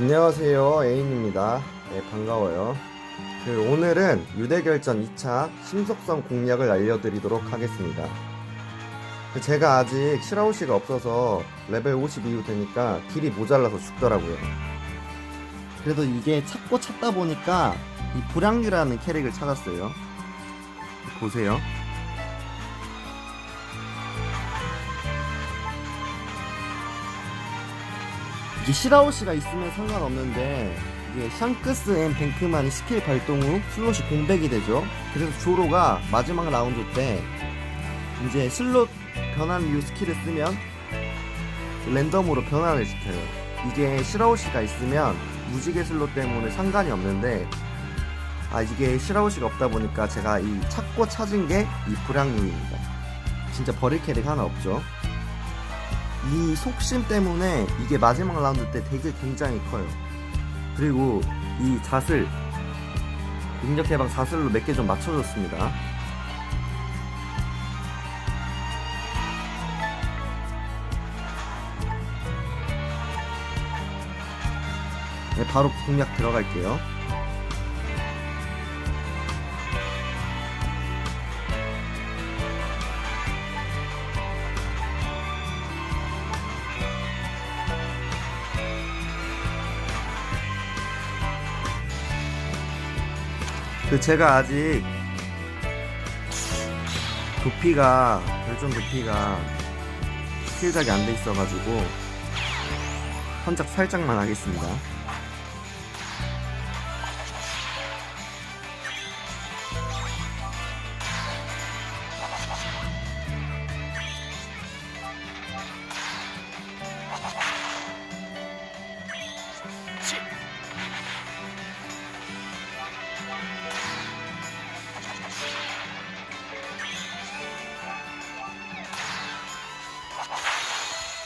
안녕하세요. 애인입니다. 네, 반가워요. 그 오늘은 유대결전 2차 심속성 공략을 알려드리도록 하겠습니다. 그 제가 아직 시라우시가 없어서 레벨 50 이후 되니까 딜이 모자라서 죽더라고요. 그래도 이게 찾고 찾다 보니까 이 불량류라는 캐릭을 찾았어요. 보세요 이게 시라오시가 있으면 상관없는데 이게 샹크스 앤 뱅크만이 스킬 발동 후 슬롯이 공백이 되죠. 그래서 조로가 마지막 라운드 때 이제 슬롯 변환 이후 스킬을 쓰면 랜덤으로 변환을 시켜요. 이게 시라오시가 있으면 무지개 슬롯 때문에 상관이 없는데 아 이게 시라오시가 없다 보니까 제가 이 찾고 찾은 게 이 불량류입니다. 진짜 버릴 캐릭 하나 없죠. 이 속심 때문에 이게 마지막 라운드 때 되게 굉장히 커요. 그리고 이 자슬 능력 해방 자슬로 몇 개 좀 맞춰줬습니다. 네, 바로 공략 들어갈게요. 그 제가 아직 도피가 결정 도피가 스킬작이 안 돼 있어가지고 선작 살짝만 하겠습니다.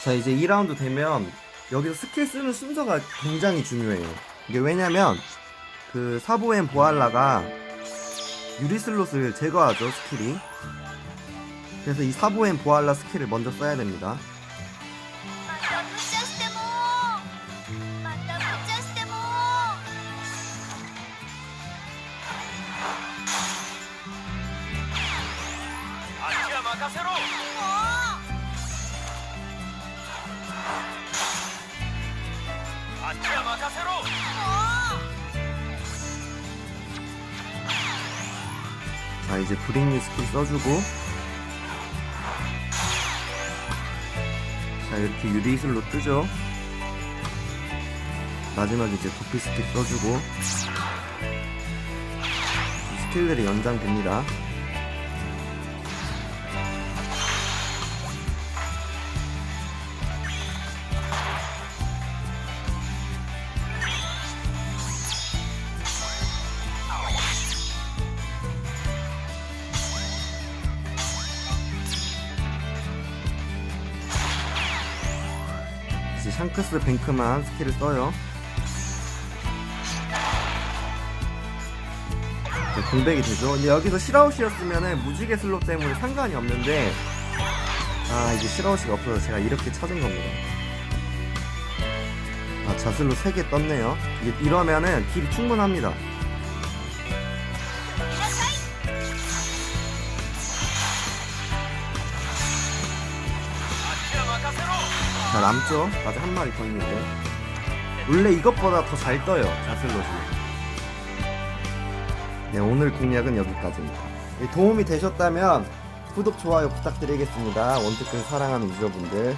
자 이제 2라운드 되면 여기서 스킬 쓰는 순서가 굉장히 중요해요. 이게 왜냐면 그 사보엔 보알라가 유리 슬롯을 제거하죠 스킬이. 그래서 이 사보엔 보알라 스킬을 먼저 써야 됩니다 마카세로. 자 이제 브링류 스킬 써주고. 자 이렇게 유리 슬롯 뜨죠. 마지막에 이제 도피 스킬 써주고. 이 스킬들이 연장됩니다 이제 샹크스 뱅크만 스킬을 써요. 네, 공백이 되죠. 근데 여기서 실아웃이었으면 무지개 슬롯 때문에 상관이 없는데 아 이게 실아웃이가 없어서 제가 이렇게 찾은 겁니다. 아 자슬로 3개 떴네요. 이러면은 딜이 충분합니다. 자 남죠? 아직 한 마리 더 있는데. 원래 이것보다 더 잘 떠요 자슬롯이 네 오늘 공략은 여기까지입니다. 네, 도움이 되셨다면 구독 좋아요 부탁드리겠습니다. 원특근 사랑하는 유저분들